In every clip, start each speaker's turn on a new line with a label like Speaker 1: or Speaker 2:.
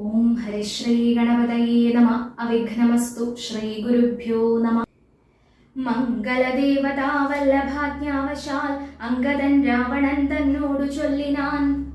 Speaker 1: ഓം ഹരിശ്രീ ഗണപതയേ നമ. അവിഘ്നമസ്തു. ശ്രീ ഗുരുഭ്യോ നമ. മംഗളദേവതാവല്ലഭാജ്ഞാവശാൽ അങ്കദൻ രാവണൻ തന്നോടു ചൊല്ലിനാൻ.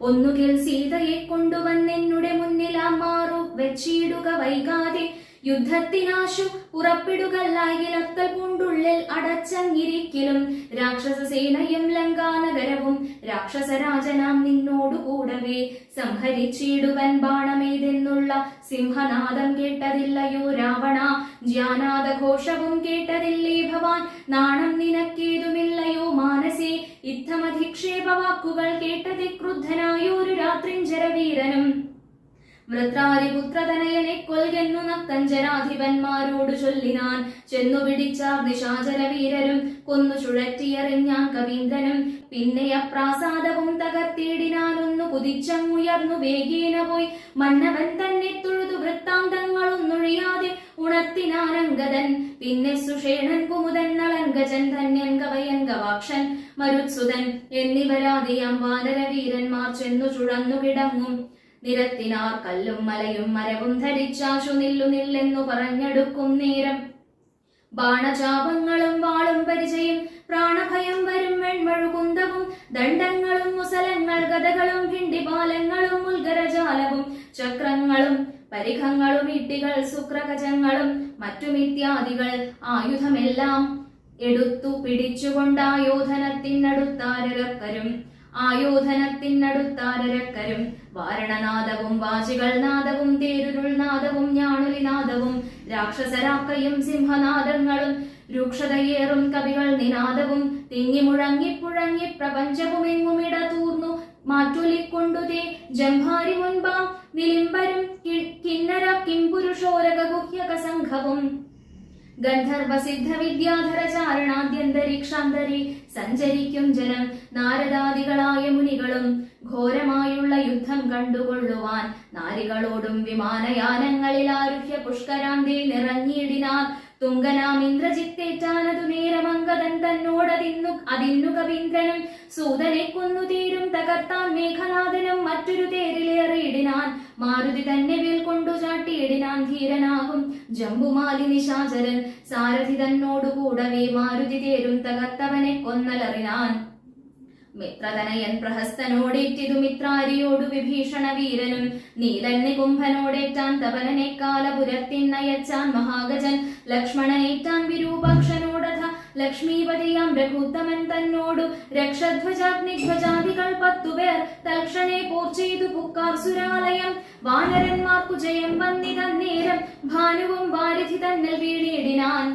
Speaker 1: ഒന്നുകിൽ സീതയെ കൊണ്ടുവന്നെന്നുടെ മുന്നിൽ മാറു. വെച്ചിടുക വൈകാതെ യുദ്ധത്തിനാശു പുറപ്പെടുകല്ലായിലത്തൽ പൂണ്ടുള്ളിൽ അടച്ചങ്ങിരിക്കലും. രാക്ഷസ സേനയും ലങ്കാനഗരവും രാക്ഷസരാജനാം നിന്നോടു കൂടവേ. സംഹരിച്ചിടുവൻ ബാണമേതെന്നുള്ള സിംഹനാദം കേട്ടതില്ലയോ രാവണ? ജ്ഞാനാദഘോഷവും കേട്ടതില്ലേ ഭവാൻ? നാണം നിനക്കേതുമില്ലയോ മാനസേ? ഇത്തമധിക്ഷേപ വാക്കുകൾ കേട്ടതി ക്രുദ്ധനായൊരു രാത്രിഞ്ചരവീരനും. വൃത്രാരിപുത്രതനയനെ കൊൽകെന്നു നക്കഞ്ചനാധിപന്മാരോട് ചൊല്ലിനാൻ. ചെന്നു പിടിച്ചാർ നിശാചര വീരരും കൊന്നു ചുഴറ്റിയെറിഞ്ഞാൻ കവീന്ദ്രനും. പിന്നെ അപ്രാസാദവും തകർത്തിയിടിനാനൊന്നു കുതിച്ചങ്ങുയർന്നു വേഗേന പോയി. മന്നവൻ തന്നെ തൊഴുതു വൃത്താന്തങ്ങളൊന്നൊഴിയാതെ ഉണർത്തിനാരംഗതൻ പിന്നെ സുഷേണൻ കുമുദൻ നളങ്കജൻ ധന്യൻ കവയൻ ഗവാക്ഷൻ മരുത്സുതൻ. എന്നിവരാദിയാം വാനരവീരന്മാർ ചെന്നു ചുഴന്നു കിടങ്ങും. നിരത്തിനാർ കല്ലും മലയും മരവും ധരിച്ചാശു നില്ലു നില്ലെന്നു പറഞ്ഞെടുക്കും നേരം. ബാണചാപങ്ങളും വാളും പരിചയം പ്രാണഭയം വരും വെൺമഴുകുന്തവും ദണ്ഡങ്ങളും മുസലങ്ങൾ ഗതകളും ഭിണ്ടിപാലങ്ങളും ഉൽഗരജാലവും ചക്രങ്ങളും പരിഖങ്ങളും ഇട്ടികൾ ശുക്രകജങ്ങളും മറ്റുമിത്യാദികൾ ആയുധമെല്ലാം എടുത്തു പിടിച്ചുകൊണ്ടായോധനത്തിനടുത്താരക്കരും ആയോധനത്തിനടുത്താരക്കരും വാരണനാദവും വാചികൾ നാദവും തേരുരുൾ നാദവും ഞാണുലി നാദവും രാക്ഷസരാക്കയും സിംഹനാദങ്ങളും രൂക്ഷതയേറും കവികൾ നിനാദവും തിങ്ങി മുഴങ്ങി പുഴങ്ങി പ്രപഞ്ചവുമെങ്ങുമിട തൂർന്നു മാറ്റുലിക്കൊണ്ടുതേ ജംഭാരി മുൻപാം നിലിംബരും കിന്നര കിംപുരുഷോരക ഗുഹ്യക സംഘവും ഗന്ധർവസിദ്ധ വിദ്യാധര ചാരണാദ്യന്തരീക്ഷാന്തരി സഞ്ചരിക്കും ജനം നാരദാദികളായ മുനികളും ഘോരമായുള്ള യുദ്ധം കണ്ടുകൊള്ളുവാൻ നാരികളോടും വിമാനയാനങ്ങളിൽ ആരുഹ്യ പുഷ്കരാന്തി നിറഞ്ഞിടിനാർ തുങ്കനാം ഇന്ദ്രജിത്തേറ്റാനതു നേരമംഗതൻ തന്നോടതിന്നു അതിന്നു കവീന്ദ്രനും സൂതനെ കൊന്നു തീരും തകർത്താൻ മേഘനാഥനും മറ്റൊരു തേരിലേറിയിടിനാൻ മാരുതി തന്നെ വേൽ കൊണ്ടു ചാട്ടിയിടിനാൻ ധീരനാകും ജംബുമാലി നിശാചരൻ സാരഥി തന്നോടു കൂടവേ മാരുതി തേരും തകർത്തവനെ കൊന്നലറിനാൻ. മിത്രതനയൻ പ്രഹസ്തനോടേറ്റിതു മിത്രാരിയോടു വിഭീഷണ വീരനും നീലന്നി കുംഭനോടേറ്റാൻ തപനനെ കാലപുരത്തിന്നയച്ചാൻ മഹാഗജൻ ലക്ഷ്മണനേറ്റാൻ വിരൂപാക്ഷനോടഥ ലക്ഷ്മീപതിയാം രഘുത്തമൻ തന്നോടു രക്ഷധ്വജാഗ്നിധ്വജാദികൾ പത്തുപേർ തൽക്ഷണേ പോർ ചെയ്തു പുക്കാർ സുരാലയം വാനരന്മാർക്കു ജയം വന്നിതന്നേരം ഭാനുവും വാരിധി തന്നൽ വീണിടിനാൻ.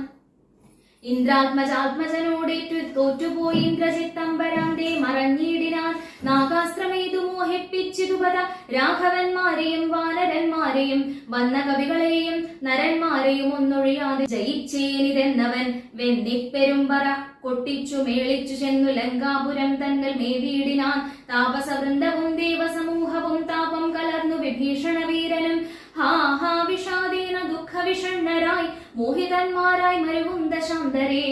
Speaker 1: ഇന്ദ്രാത്മജാത്മജനോടേറ്റു തോറ്റുപോയി ഇന്ദ്രജിത്തമ്പരാന്തേ മറഞ്ഞിടിനാൻ നാഗാസ്ത്രമേതു മോഹിപ്പിച്ചിതുപത രാഘവന്മാരെയും വാനരന്മാരെയും വന്ന കവികളെയും നരന്മാരെയും ഒന്നൊഴിയാതെ ജയിച്ചേനിതെന്നവൻ വെന്നിപ്പെരുമ്പറ കൊട്ടിച്ചു മേളിച്ചു ചെന്നു ലങ്കാപുരം തന്നിൽ മേവീടിനാൻ. താപസവൃന്ദവും ദേവസമൂഹവും താപം കലർന്നു വിഭീഷണ വീരനും ഹാ ഹാ വിഷാദേന ദുഃഖവിഷണ്ണരായി മോഹിതന്മാരായി മരുവും ശാന്തരെ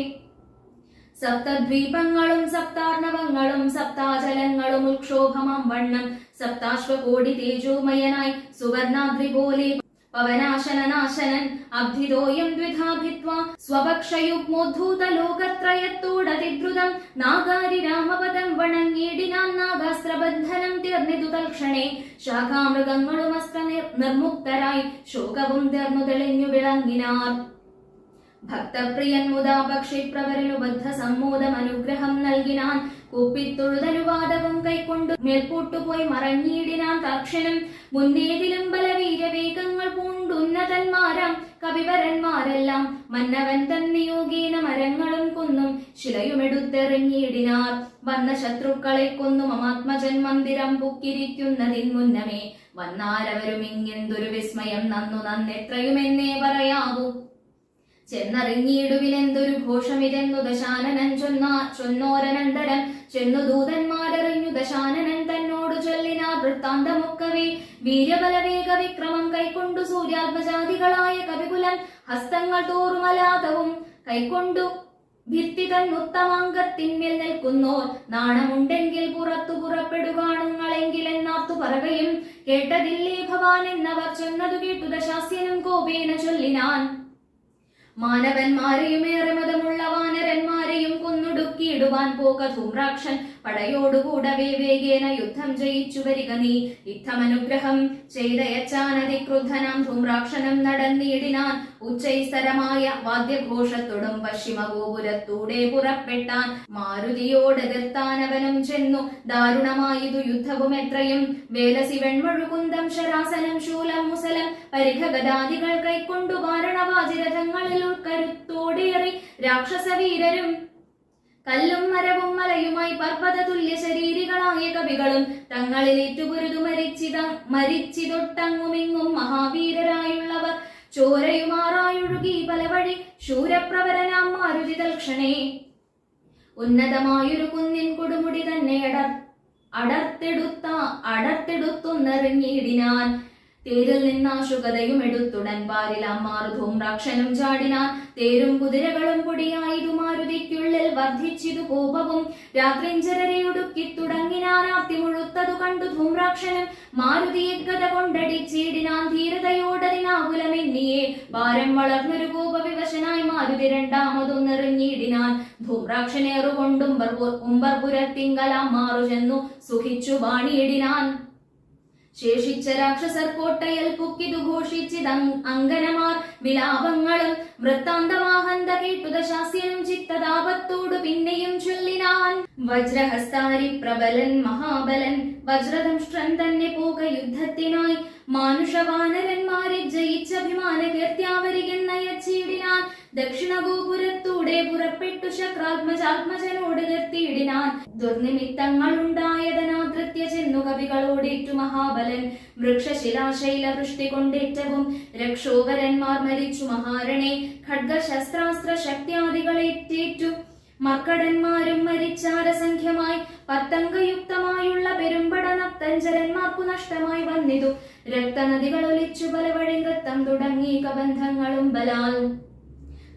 Speaker 1: സപ്തദ്വീപങ്ങളും സപ്താർണവങ്ങളും സപ്താചലങ്ങളും ഉൽക്ഷോഭമാം വണ്ണം. സപ്താശ്വകോടി തേജോമയനായി സുവർണാദ്രി പോലെ പവനാശനനാശനൻ. അബ്ധിതോയം ദ്വിധാഭിത്വ സ്വപക്ഷയുഗ്മോദ്ധൂത ലോകത്രയത്തോടതിദ്രുതം നാഗാരി രാമപദം വണങ്ങിയിടിനാൻ നാഗാസ്ത്രബന്ധനം തീർന്നിതു തൽക്ഷണേ. ശാഖാമൃഗങ്ങളും അസ്ത്ര നിർമുക്തരായി ശോകവും തീർന്നു തെളിഞ്ഞു വിളങ്ങിനാർ. ഭക്തപ്രിയൻ മുതാ പക്ഷി പ്രവരനു ബദ്ധ സമ്മോദം അനുഗ്രഹം നൽകിനാൻ കൂപ്പിത്തൊഴുതനുവാദവും കൈക്കൊണ്ടു മേൽപോട്ടുപോയി മറഞ്ഞിടിനാൻ തക്ഷണം മുന്നേതിലും ബലവീരവേഗങ്ങൾ പൂണ്ടുന്നതന്മാരാം കവിവരന്മാരെല്ലാം. മന്നവൻ തന്നിയോഗീന മരങ്ങളും കൊന്നും ശിലയുമെടുത്തെറിഞ്ഞിടിനാർ. വന്ന ശത്രുക്കളെ കൊന്നു മമാത്മജൻ മന്ദിരം പൊക്കിരിക്കുന്നതിൻ മുന്നമേ. വന്നാരവരും ഇങ്ങെന്തൊരു വിസ്മയം നന്നു നന്നെത്രയുമെന്നേ പറയാവൂ. ചെന്നറിഞ്ഞിടുവിനെന്തൊരു ഘോഷമിതെന്നു ദശാനനൻ ചൊന്നാ ചൊന്നോരനന്തരം. ചെന്നു ദൂതന്മാരറിഞ്ഞു ദശാനനൻ തന്നോടു ചൊല്ലിനാ വൃത്താന്തമൊക്കവേ. വീര്യബലവേഗ വിക്രമം കൈക്കൊണ്ടു സൂര്യാത്മജാതികളായ കവികുലൻ ഹസ്തങ്ങൾ തോറുമലാതവും കൈക്കൊണ്ടു ഭിത്തി തന്നുത്തമാങ്കത്തിന്മേൽ നിൽക്കുന്നോർ. നാണമുണ്ടെങ്കിൽ പുറത്തു പുറപ്പെടുകാണുങ്ങളെങ്കിൽ എന്നാർത്തു പറകയും കേട്ടതില്ലേ ഭവാൻ എന്നവർ. ചെന്നതു കേട്ടു ദശാസ്യനും കോപേന ചൊല്ലിനാൻ. മാനവന്മാരെയും ഏറെ മതമുള്ള വാനരന്മാരെയും കൊന്നൊടുക്കിയിടുവാൻ പോക ധൂമ്രാക്ഷൻ പടയോടുകൂടവേ വേഗേന യുദ്ധം ജയിച്ചു വരിക നീ. യുദ്ധമനുഗ്രഹം ചെയ്തയച്ചാനതിക്രുദ്ധനാം ധൂമ്രാക്ഷനം നടന്നിടിനാൻ. ഉച്ചൈസ്തരമായ വാദ്യഘോഷത്തോടും പശ്ചിമ ഗോപുരത്തൂടെ പുറപ്പെട്ടാൻ. മാരുതിയോടെതിർത്താൻ അവനും ചെന്നു. ദാരുണമായതു യുദ്ധവും എത്രയും. വേലസി വെൺവഴുകുന്തം ശരാസനം ശൂലം മുസലം. പരിഘഗദാദികൾ കൈക്കൊണ്ടു വാരണവാജിരഥങ്ങളിൽ ഉൾക്കരുത്തോടേറി രാക്ഷസവീരരും കല്ലും മരവും മലയുമായി പർവത തുല്യ ശരീരികളായ കവികളും തങ്ങളിൽ ഏറ്റുപുരുതു മരിച്ചിത മരിച്ചിതൊട്ടങ്ങുമിങ്ങും മഹാവീരരായുള്ളവർ. ചോരയുമാറായൊഴുകി പല വഴി ശൂരപ്രവരനാം മാരുതി തൽക്ഷണേ ഉന്നതമായൊരു കുന്നിൻ കൊടുമുടി തന്നെ അടർ അടർത്തെടുത്ത അടർത്തെടുത്തൊന്നെറിഞ്ഞിടിനാൻ തേരിൽ നിന്നാശുകതയും എടുത്തുടൻ പാരിലാം അമ്മാറു ധൂമ്രാക്ഷനും ചാടിനാൻ തേരും കുതിരകളും പൊടിയായതു മാരുതിക്കുള്ളിൽ വർദ്ധിച്ചിതു കോപവും. രാത്രിഞ്ചരരെയുടുക്കി തുടങ്ങിനാനാർത്തി മുഴുത്തതു കണ്ടു ധൂമ്രാക്ഷനും മാരുതിയെ ഗത കൊണ്ടടിച്ചിടിനാൻ ധീരതയോടതിനാകുലമെന്നിയെ. ഭാരം വളർന്നൊരു കോപവിവശനായി മാരുതി രണ്ടാമതൊന്നെറിഞ്ഞിടിനാൻ ധൂമ്രാക്ഷനേറുകൊണ്ടും ഉമ്പർപുരത്തിങ്കലാം മാറു ചെന്നു സുഖിച്ചു വാണിയിടിനാൻ. ശേഷിച്ച രാക്ഷസർ കോട്ടയിൽ കുക്കിതു ഘോഷിച്ചിത അങ്കനമാർ വിലാപങ്ങളും വൃത്താന്തമാഹന്ത കേട്ടു ദശാസ്യനും ചിത്തതാപത്തോടു പിന്നെയും ചൊല്ലിനാൻ. വജ്രഹസ്താരി പ്രബലൻ മഹാബലൻ വജ്രദംഷ്ട്രൻ തന്നെ പോക യുദ്ധത്തിനായി. മാനുഷവാനരന്മാരെ ജയിച്ചഭിമാന കീർത്യാവരികെന്നയച്ചിടിനാൻ ദക്ഷിണ ഗോപുരത്തൂടെ പുറപ്പെട്ടു ശക്രാത്മജാത്മജനോട് നിർത്തിയിടിനാൻ ദുർനിമിത്തങ്ങൾ ഉണ്ടായതനാകൃത്യ ചെന്നു കവികളോടേറ്റു മഹാബലൻ. വൃക്ഷശിലാശൈല വൃഷ്ടി കൊണ്ടേറ്റവും രക്ഷോവരന്മാർ മരിച്ചു മഹാരണേ. ഖഡ്ഗശസ്ത്രാസ്ത്ര ശക്തിയാദികളേറ്റേറ്റു മർക്കടന്മാരും മരിച്ചാരസംഖ്യമായി പത്തംഗയുക്തമായുള്ള പെരുമ്പട നത്തഞ്ചരന്മാർക്കു നഷ്ടമായി വന്നിതു. രക്തനദികൾ ഒലിച്ചു പല നൃത്തം തുടങ്ങി കബന്ധങ്ങളും ബലാൽ.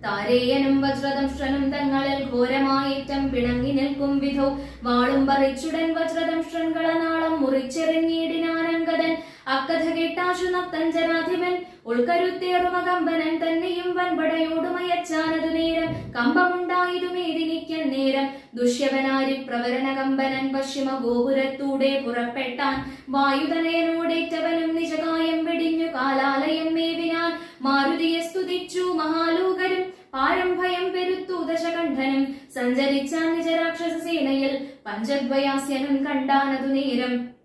Speaker 1: താരേയനും വജ്രദംഷ്ട്രനും തങ്ങളിൽ ഘോരമായേറ്റം പിണങ്ങി നിൽക്കും വിധോ. വാളും പറിച്ചുടൻ വജ്രദംഷ്ട്രൻകളനാളം മുറിച്ചെറിഞ്ഞിടിനാനങ്കതൻ അക്കഥ കേട്ടാശു നക്തഞ്ചരാധിപൻ ഉൾക്കരുത്തേറുമകമ്പനൻ തന്നെയും വൻപടയോടുമയച്ചാനതു നേരം. കമ്പമുണ്ടായതു മേദിനിക്കൻ നേരം. ദുഷ്യവനാരി പ്രവരണ കമ്പനൻ പശ്ചിമ ഗോപുരത്തൂടെ പുറപ്പെട്ടാൻ. വായുതനയനോടേറ്റവനും നിജകായം വെടിഞ്ഞു കാലാലയം മേവിനാൻ മാരുതിയെ സ്തുതിച്ചു മഹാലോകരും പാരംഭയം പെരുത്തു ദശകണ്ഠനും. സഞ്ചരിച്ചാൻ നിജരാക്ഷസ സേനയിൽ പഞ്ചദ്വയാസ്യനും കണ്ടാനതു നേരം.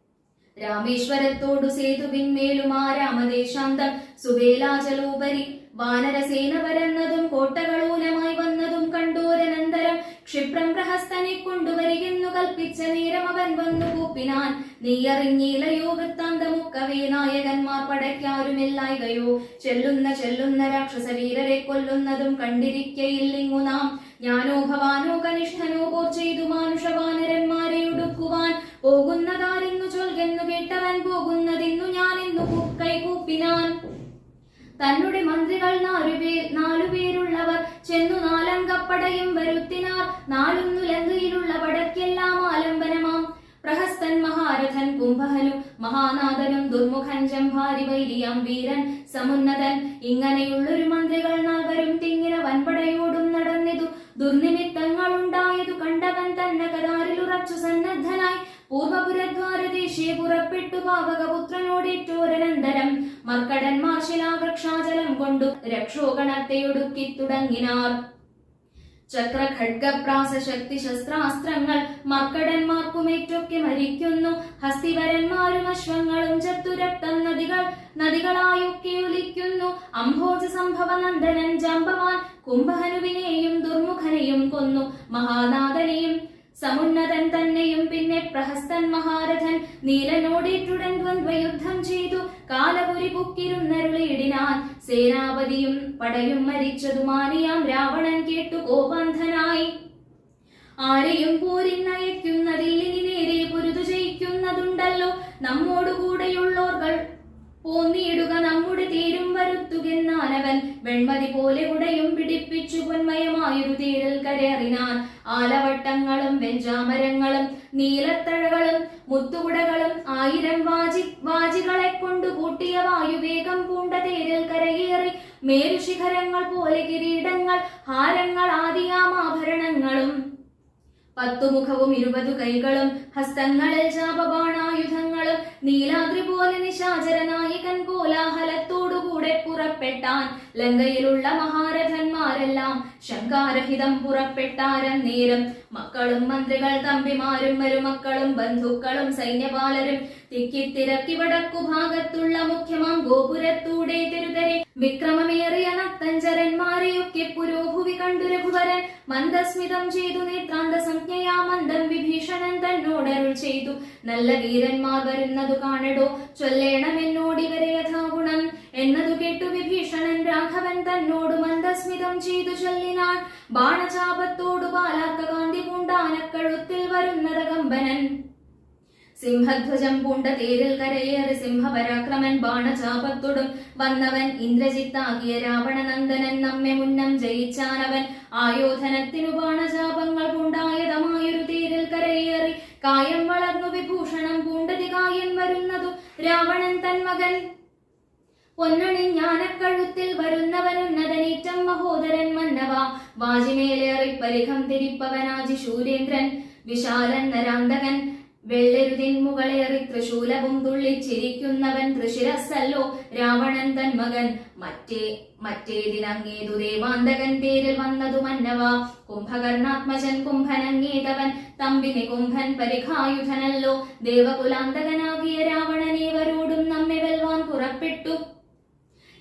Speaker 1: രാമേശ്വരത്തോടു സേതുവിന്മേലുമാ രാമദേശാന്തം. സുവേലാചലോപരി വാനരസേന വരുന്നതും കോട്ടകളൂലമായി വന്നതും കണ്ടോരനന്തരം ക്ഷിപ്രം പ്രഹസ്തനെ കൊണ്ടുവരികെന്നു കൽപ്പിച്ച നേരം അവൻ വന്നു കൂപ്പിനാൻ നീയറിഞ്ഞീലയോ വൃത്താന്തമുക്കവേ നായകന്മാർ പടയ്ക്കാരുമെല്ലായികയോ. ചെല്ലുന്ന ചെല്ലുന്ന രാക്ഷസ വീരരെ കൊല്ലുന്നതും കണ്ടിരിക്കയില്ലിങ്ങു നാം. ഞാനോ ഭവാനോ കനിഷ്ഠനോ പോർ ചെയ്തു മാനുഷവാനരന്മാരെ ഉടുക്കുവാൻ പോകുന്നതാരെന്നു ചൊൽകെന്നു കേട്ടവൻ പോകുന്നതിന്നു ഞാൻ എന്നു കൈകൂപ്പിനാൻ തന്നുടെ മന്ത്രികൾ നാലുപേർ നാലുപേരുള്ളവർ ചെന്നു നാലങ്കപ്പടയും വരുത്തിനാർ. നാലുന്നു ലങ്കയിലുള്ള പടക്കെല്ലാം ആലംബനമാം. പ്രഹസ്തൻ മഹാരഥൻ കുംഭഹനു മഹാനാഥനും ദുർമുഖൻ ജംഭാരി വൈരിയാം വീരൻ സമുന്നതൻ. ഇങ്ങനെയുള്ളൊരു മന്ത്രികൾ നാൽവരും തിങ്ങിന വൻപടയോടും നടന്നിതു. ദുർനിമിത്തങ്ങളുണ്ടായതു കണ്ടവൻ തന്നെ കരാറിലുറച്ചു സന്നദ്ധനായി. പൂർവപുരദ്വാരദേശിയെ പുറപ്പെട്ടു പാവകപുത്രനോടേറ്റോരനന്തരം മർക്കടന്മാർ ശിലാവൃക്ഷാചലം കൊണ്ടു രക്ഷോഗണത്തെ ഒടുക്കി തുടങ്ങിനാർ. ചക്ര ഖഡ്ഗപ്രാസ ശക്തി ശസ്ത്രാസ്ത്രങ്ങൾ മക്കടന്മാർക്കുമേറ്റൊക്കെ മരിക്കുന്നു. ഹസ്തിവരന്മാരും അശ്വങ്ങളും ചത്തുരക്തം നദികൾ നദികളായൊക്കെ ഒലിക്കുന്നു. അംഭോജ സംഭവ നന്ദനൻ ജാമ്പവാൻ കുംഭഹനുവിനെയും ദുർമുഖനെയും കൊന്നു. മഹാനാഥനെയും സമുന്നതൻ തന്നെയും പിന്നെ പ്രഹസ്തൻ മഹാരഥൻ നീലനോടേറ്റുടൻ ദ്വന്ദ്വയുദ്ധം ചെയ്തു. കാലപുരി പുക്കിരുന്നരുളിയിടിനാൻ സേനാപതിയും പടയും മരിച്ചതുമാനിയാം രാവണൻ കേട്ടു കോപന്ധനായി ആരെയും പോരിന്നയക്കുന്നതിൽ ഇനി നേരെ പൊരുതു ജയിക്കുന്നതുണ്ടല്ലോ. നമ്മോടുകൂടെയുള്ളോർകൾ പോന്നിയിടുക നമ്മുടെ തേരും വരുത്തുകെന്നാനവൻ വെൺമതി പോലെ ഉടയും പിടിപ്പിച്ചു പൊന്മയമായൊരു തീരൽ കരയറിനാൻ. ആലവട്ടങ്ങളും വെഞ്ചാമരങ്ങളും നീലത്തഴകളും മുത്തുകുടകളും ആയിരം വാജി വാജികളെ കൊണ്ടു കൂട്ടിയ വായുവേഗം പൂണ്ട തേരിൽ കരയേറി മേരുശിഖരങ്ങൾ പോലെ കിരീടങ്ങൾ ഹാരങ്ങൾ ആദിയാമാഭരണങ്ങളും പത്തുമുഖവും ഇരുപതു കൈകളും ഹസ്തങ്ങളിൽ ശാപബാണായുധങ്ങളും നീലാദ്രി പോലെ നിശാചരനായകൻ കോലാഹലത്തോടുകൂടെ പുറപ്പെട്ടാൻ ലങ്കയിലുള്ള മഹാരഥന്മാരെല്ലാം ശങ്കാരഹിതം പുറപ്പെട്ടാരം നേരം. മക്കളും മന്ത്രികൾ തമ്പിമാരും മരുമക്കളും ബന്ധുക്കളും സൈന്യപാലരും തിക്കിത്തിരക്കി വടക്കു ഭാഗത്തുള്ള മുഖ്യമാം ഗോപുരത്തൂടെ തെരുതരെ വിക്രമമേറിയ നത്തഞ്ചരന്മാരെയൊക്കെ പുരോഭുവി കണ്ടു രഘുവരൻ. മന്ദസ്മിതം ചെയ്തു നേത്രാന്ത സംജ്ഞയാ മന്ദം വിഭീഷണൻ തന്നോടരുൾ ചെയ്തു. നല്ല വീരന്മാർ വരുന്നതു കാണടോ? ചൊല്ലേണമെന്നോടിവരെ യഥാഗുണം. എന്നതു കേട്ടു വിഭീഷണൻ രാഘവൻ തന്നോട് മന്ദസ്മിതം ചെയ്തു ചൊല്ലിനാൻ. ബാണചാപത്തോടു ബാലാർക്ക കാന്തി പൂണ്ടാനക്കഴുത്തിൽ വരുന്നതകമ്പനൻ സിംഹധ്വജം പൂണ്ട തേരിൽ കരയേറി സിംഹപരാക്രമൻ ബാണചാപത്തൊടും. വന്നവൻ ഇന്ദ്രജിത്താകിയ രാവണനന്ദനൻ നമ്മെ മുന്നം ജയിച്ചാനവൻ. ആയോധനത്തിനു ബാണചാപങ്ങൾ പൂണ്ടായതമായൊരു തേരിൽ കരയേറി. കായം വളർന്നു വിഭൂഷണം പൂണ്ടതി കായൻ വരുന്നതു. രാവണൻ തൻ മകൻ. പൊന്നണി ജ്ഞാനക്കഴുത്തിൽ വരുന്നവനുന്നതനീറ്റം മഹോദരൻ മന്നവ. വാജിമേലേറി പരിഖം തിരിപ്പവനാജി ശൂരേന്ദ്രൻ. വിശാലൻ നരാന്തകൻ. വെള്ളരുതിൻ മുകളേറി തൃശൂലവും തുള്ളിച്ചിരിക്കുന്നവൻ തൃശിരസല്ലോ രാവണൻ തൻ മകൻ. മറ്റേ മറ്റേതിനങ്ങേതു ദേവാന്തകൻ പേരിൽ വന്നതു മന്നവ. കുംഭകർണാത്മജൻ കുംഭനങ്ങേതവൻ തമ്പിനി കുംഭൻ പരിഖായുധനല്ലോ. ദേവകുലാന്തകനാകിയ രാവണനേവരോടും നമ്മെ വെൽവാൻ പുറപ്പെട്ടു.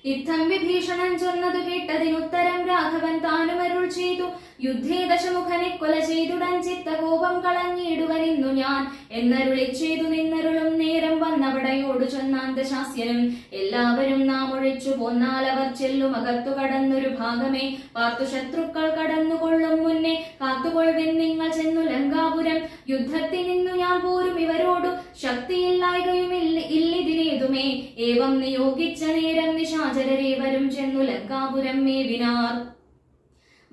Speaker 1: യുദ്ധം വിഭീഷണൻ ചൊന്നതു കേട്ടതിനുത്തരം രാഘവൻ താനുമരുൾ ചെയ്തു. യുദ്ധേ ദശമുഖനെ കൊല ചെയ്തുടൻ ചിത്തകോപം കളഞ്ഞിടുവനിന്നു ഞാൻ. എന്നരുളി ചെയ്തു നിന്നരുളും നേരം വന്നവിടയോട് ചൊന്നാന്തശാസ്യനും. എല്ലാവരും നാം ഒഴിച്ചു പോന്നാൽ അവർ ചെല്ലും അകത്തു കടന്നൊരു ഭാഗമേ. പാർത്തു ശത്രുക്കൾ കടന്നുകൊള്ളും മുന്നേ. കാത്തുകൊള്ളുവിൻ നിങ്ങൾ ചെന്നു ലങ്കാപുരം. യുദ്ധത്തിൽ നിന്നു ഞാൻ പോരും ഇവരോടു. ശക്തിയില്ലായ്കയും ഇല്ലിതിനേതുമേ ഏവം നിയോഗിച്ച നേരം നിശാചരരേവരും ചെന്നു ലങ്കാപുരം മേവിനാർ.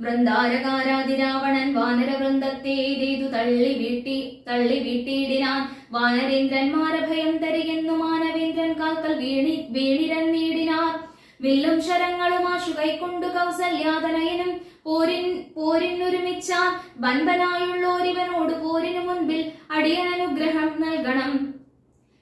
Speaker 1: വൃന്ദാരകാരാതിരാവണൻ വാനരവൃന്ദത്തെ ഇതേതു തള്ളി വീട്ടി തള്ളി വീട്ടിയിടിനാൻ. വാനരേന്ദ്രന്മാരെ ഭയം തരികെന്നു മാനവേന്ദ്രൻ കാൽക്കൽ വീണി വീണിരന്നീടിനാർ വില്ലും ശരങ്ങളും ആശു കൈക്കൊണ്ടു കൗസല്യാതനയനും പോരിൻ പോരിനൊരുമിച്ചാൻ വൻപനായുള്ളോരിവനോട് പോരിനു മുൻപിൽ അടിയനനുഗ്രഹം നൽകണം.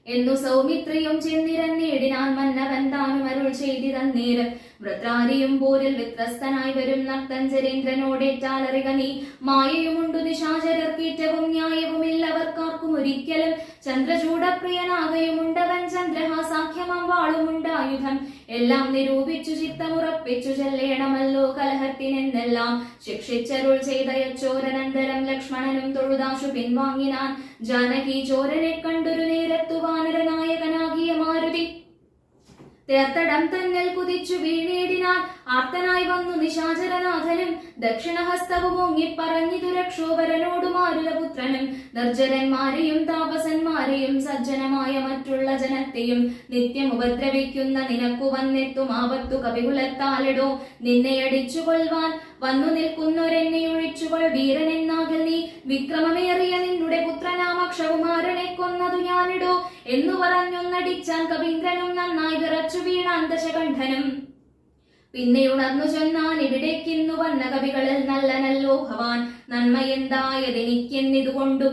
Speaker 1: എന്നു സൗമിത്രിയും ചെന്നിരന്നേടിനാൻ മന്നവൻ താനും അരുൾ ചെയ്തിരന്നേരം വൃത്രാരിയും പോരിൽ വ്യത്യസ്തനായി വരും നർത്തഞ്ചരേന്ദ്രനോടേറ്റാലറിക നീ. മായയുമുണ്ടു നിശാചരർക്കേറ്റവും ന്യായവുമില്ലവർക്കാർക്കും ഒരിക്കലും. ചന്ദ്രചൂടപ്രിയനാകയുമുണ്ടവൻ ചന്ദ്രഹാസാഖ്യമം വാളുമുണ്ടായുധം. എല്ലാം നിരൂപിച്ചു ചിത്തമുറപ്പിച്ചു ചെല്ലേണമല്ലോ കലഹത്തിനെന്നെല്ലാം. ശിക്ഷിച്ചരുൾ ചെയ്ത യച്ചോരനന്തരം ലക്ഷ്മണനും തൊഴുതാശു പിൻവാങ്ങിനാൻ. ജാനകി ചോരനെ കണ്ടൊരു നേരത്തു വാനരനായകനാകിയ മാരുതി. തേർത്തടം തന്നൽ കുതിച്ചു വീണേടിനാൽ ആർത്തനായി വന്നു നിശാചരനാഥനും ദക്ഷിണഹസ്തവും ഒങ്ങിപ്പറഞ്ഞിതു രക്ഷോവരനോടു മാരുതപുത്രനും നിർജരന്മാരെയും താപസന്മാരെയും സജ്ജനമായ മറ്റുള്ള ജനത്തെയും നിത്യം ഉപദ്രവിക്കുന്ന നിനക്കു വന്നെത്തും ആപത്തു കവികുലത്താലിടോ നിന്നെ അടിച്ചു കൊൽവാൻ വന്നു നിൽക്കുന്നൊരെന്നെ ഒഴിച്ചുകൊൾ വീരനെന്നാകൽ നീ. വിക്രമമേറിയ നിന്നുടെ പുത്രനാമക്ഷകുമാരനെ കൊന്നതു ഞാനിടോ എന്നു പറഞ്ഞൊന്നടിച്ചാൻ കവീന്ദ്രനും നന്നായി വിറച്ചു വീണാൻ ദശകണ്ഠനും പിന്നെ ഉണർന്നു ചെന്നാൻ ഇവിടേക്കിന്നു വന്ന കവികളിൽ നല്ലനല്ലോ ഭവാൻ നന്മയെന്തായതെനിക്കെന്നിതുകൊണ്ടു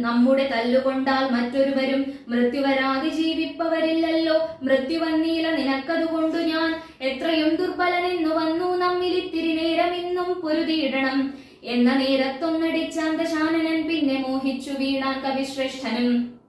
Speaker 1: നമ്മുടെ തല്ലുകൊണ്ടാൽ മറ്റൊരുവരും മൃത്യുവരാതി ജീവിപ്പവരില്ലല്ലോ. മൃത്യുവന്നീല നിനക്കതുകൊണ്ടു ഞാൻ. എത്രയും ദുർബലനെന്നു വന്നു ഇന്നും പൊരുതിയിടണം എന്ന നേരത്തൊന്നടിച്ചാന്തശാനനൻ പിന്നെ മോഹിച്ചു വീണാ കവിശ്രേഷ്ഠനും.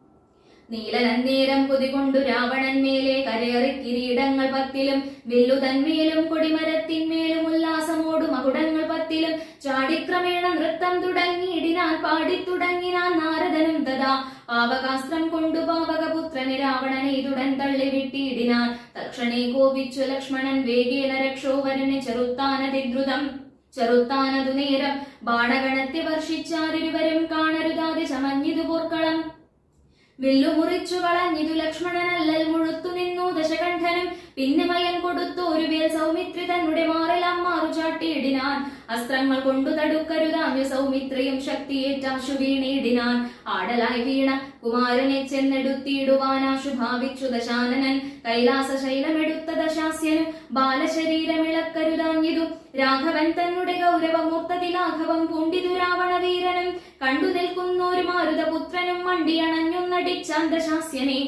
Speaker 1: നീലനന്നേരം കൊതികൊണ്ടു രാവണൻ മേലെ കരേറി കിരീടങ്ങൾ പത്തിലും വില്ലുതന്മേലും കൊടിമരത്തിന്മേലും ഉല്ലാസമോടു മകുടങ്ങൾ പത്തിലും ചാടിക്രമേണ നൃത്തം തുടങ്ങിയിടിനാൻ പാടിത്തുടങ്ങിനാൻ നാരദനും തഥാ. പാവകാസ്ത്രം കൊണ്ടു പാവകപുത്രനെ രാവണനെ ഇതുടൻ തള്ളിവിട്ടിയിടിനാൻ തക്ഷണേ കോപിച്ചു ലക്ഷ്മണൻ വേഗേന രക്ഷോവരനെ ചെറുത്താനതിദ്രുതം. ചെറുത്താനതു നേരം ബാണഗണത്തെ വർഷിച്ചാരിരുവരും കാണരുതാതെ ചമഞ്ഞിതു പോർക്കളം. വില്ലുമുറിച്ചു കളഞ്ഞിതു ലക്ഷ്മണനല്ലൽ മുഴുത്തു നിന്നു ദശകണ്ഠനും പിന്നെ മയൻ കൊടുത്തു ഒരു വേൽ സൗമിത്രി തന്നെ മാറലാം മാറുചാട്ടിയിടിനാൻ അസ്ത്രങ്ങൾ കൊണ്ടു തടുക്കരുതാഞ്ഞു സൗമിത്രയും ശക്തിയേറ്റാശു വീണിടിനാൻ ആടലായി വീണ കുമാരനെ ചെന്നെടുത്തിടുവാനാശു ഭാവിച്ചു ദശാനനൻ. കൈലാസ ശൈലമെടുത്ത ദശാസ്യനും ബാലശരീരമിളക്കരുതാഞ്ഞിതു. രാഘവൻ തന്നുടെ ഗൗരവമൂർത്തതി ലാഘവം പൂണ്ടിതു രാവണ വീരനും. കണ്ടു നിൽക്കുന്നൊരു മാരുതപുത്രനും മണ്ടിയണഞ്ഞുന്നടിച്ചാൻ ദശാസ്യനെ.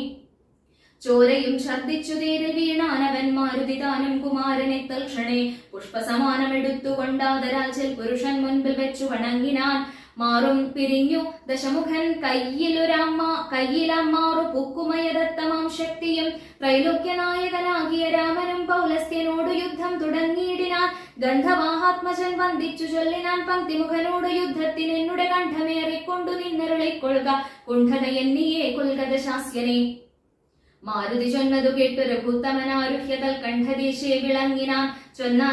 Speaker 1: ചോരയും ഛർദിച്ചു തേരിൽ വീണാനവൻ മാരുതി താനും കുമാരനെ തൽക്ഷണേ പുഷ്പസമാനമെടുത്തുകൊണ്ടാദരാൽ ചെൽ പുരുഷൻ മുൻപിൽ വെച്ചു വണങ്ങിനാൻ. മാറും പിരിഞ്ഞു ദശമുഖൻ കയ്യിലൊരമ്മ കയ്യിലമ്മാറു പൂക്കുമയദത്തമാം ശക്തിയും. ത്രൈലോക്യനായകനാകിയ രാമനും പൗലസ്ത്യനോട് യുദ്ധം തുടങ്ങിയിടിനാൻ. ഗന്ധവാഹാത്മജൻ വന്ദിച്ചു ചൊല്ലിനാൻ പങ്ക്തിമുഖനോട് യുദ്ധത്തിന് എന്നുടെ കണ്ഠമേറിക്കൊണ്ടു നിന്നരുളിക്കൊള്ളുക. കുണ്ഠത എന്നിയെ കൊൽകത ശാസ്യനെ മാരുതി ചൊന്നതു കേട്ടു രഘുത്തമനാരുഹ്യതൽ കണ്ഠദേശേ വിളങ്ങിനാൻ.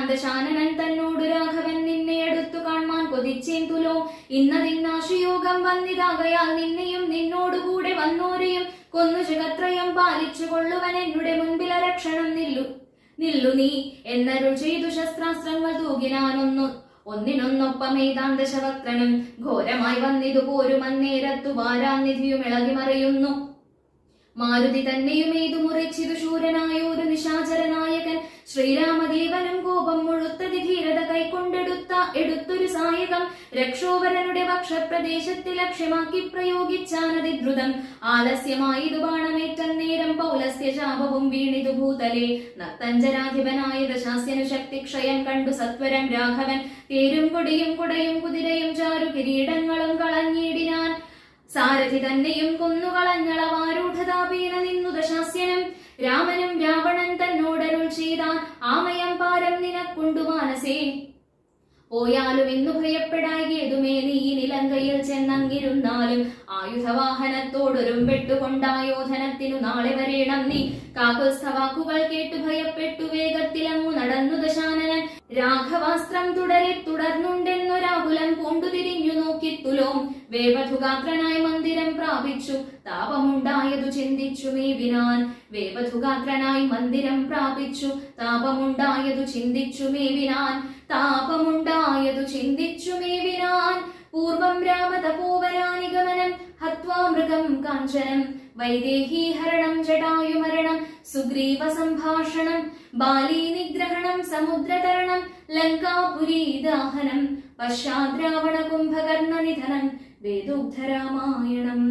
Speaker 1: ദശാനനൻ തന്നോടു രാഘവൻ നിന്നെ എടുത്തു കാണാൻ കൊതിച്ചേന്തുലോ ഇന്നതിന്നാശുയോഗം വന്നിതാകയാൽ നിന്നെയും നിന്നോടുകൂടെ വന്നോരെയും കൊന്നു ജഗത്രയം പാലിച്ചു കൊള്ളുവൻ എന്നുടെ മുൻപിൽ രക്ഷണം നില്ലു. നില്ലു നീ. എന്നരുൾ ചെയ്തു ശസ്ത്രാസ്ത്രങ്ങൾ തൂകിനാനൊന്നു. ഒന്നിനൊന്നൊപ്പം ഏതാന്തശവക്രനും ഘോരമായി വന്നിതു പോരുമന്നേരത്തു വാരാനിധിയും ഇളകി മറിയുന്നു മാരുതി തന്നെയും ഏതു മുറിച്ചിതു ശൂരനായ ഒരു നിശാചരനായകൻ. ശ്രീരാമദേവനും കോപം മുഴുത്തതി ധീരത കൈക്കൊണ്ടെടുത്ത എടുത്തൊരു സായകം. രക്ഷോവരനുടെ വക്ഷപ്രദേശത്തിൽ ലക്ഷ്യമാക്കി പ്രയോഗിച്ചാനതി ദ്രുതം ആലസ്യമായതു ബാണമേറ്റ നേരം പൗലസ്യ ശാപവും വീണിതു ഭൂതലെ. നർത്തഞ്ചരാധിപനായ ദശാസ്യനു ശക്തിക്ഷയം കണ്ടു സത്വരം രാഘവൻ. തേരും കൊടിയും കുടയും കുതിരയും ചാരു കിരീടങ്ങളും കളഞ്ഞിടിനാൻ സാരഥി തന്നെയും കൊന്നുകളഞ്ഞളവാരൂഢതാപീന നിന്നു ദശാസ്യനും. രാമനും രാവണൻ തന്നോടരുൾ ചെയ്താൻ ആമയം പാരം നിനക്കുണ്ടു മാനസേ. പോയാലും ഇന്നു ഭയപ്പെടാകിയതുമേ നീ നിലങ്കയിൽ ചെന്നങ്ങിരുന്നാലും ആയുധവാഹനത്തോടൊരും വെട്ടുകൊണ്ടായോധനത്തിനു നാളെ വരേണം നീ. കാകുസ്ഥ വാക്കുകൾ കേട്ടു ഭയപ്പെട്ടു വേഗത്തിലങ്ങു നടന്നു ദശാനനൻ. രാഘവാസ്ത്രം തുടരെ തുടർന്നുണ്ടെന്നൊരാകുലം പൂണ്ടു തിരിഞ്ഞു നോക്കി തുലോം. വേവധുഗാത്രനായി മന്ദിരം പ്രാപിച്ചു. താപമുണ്ടായതു ചിന്തിച്ചു മേവിനാൻ. വേവധുഗാത്രനായി മന്ദിരം പ്രാപിച്ചു. താപമുണ്ടായതു ചിന്തിച്ചു മേവിനാൻ. താപമുണ്ടായതു ചിന്തിച്ചു മേവിനാൻ. പൂർവം രാമതപോവനാനിഗമനം ഹത്വാമൃഗം കാഞ്ചനം. വൈദേഹീ ഹരണം ജടായുമരണം സുഗ്രീവ സംഭാഷണം ബാലീ നിഗ്രഹണം സമുദ്രതരണം ലങ്കാപുരീ ദാഹനം പശ്ചാദ്രാവണ കുംഭകർണ നിധനം വേദോഗ്ധരാമായണം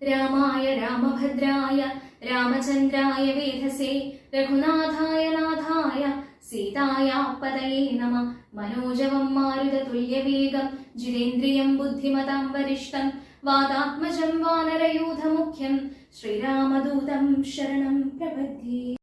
Speaker 1: രാമായ രാമഭദ്രായ രാമചന്ദ്രായ വേധസേ രഘുനാഥായ നാഥായ സീതായ പതയേ നമ മനോജവം മാരുത തുല്യവേഗം ജിതേന്ദ്രിയം ബുദ്ധിമതാം വരിഷ്ടം വാതാത്മജം വാനരയൂഥമുഖ്യം ശ്രീരാമദൂതം ശരണം പ്രപദ്യേ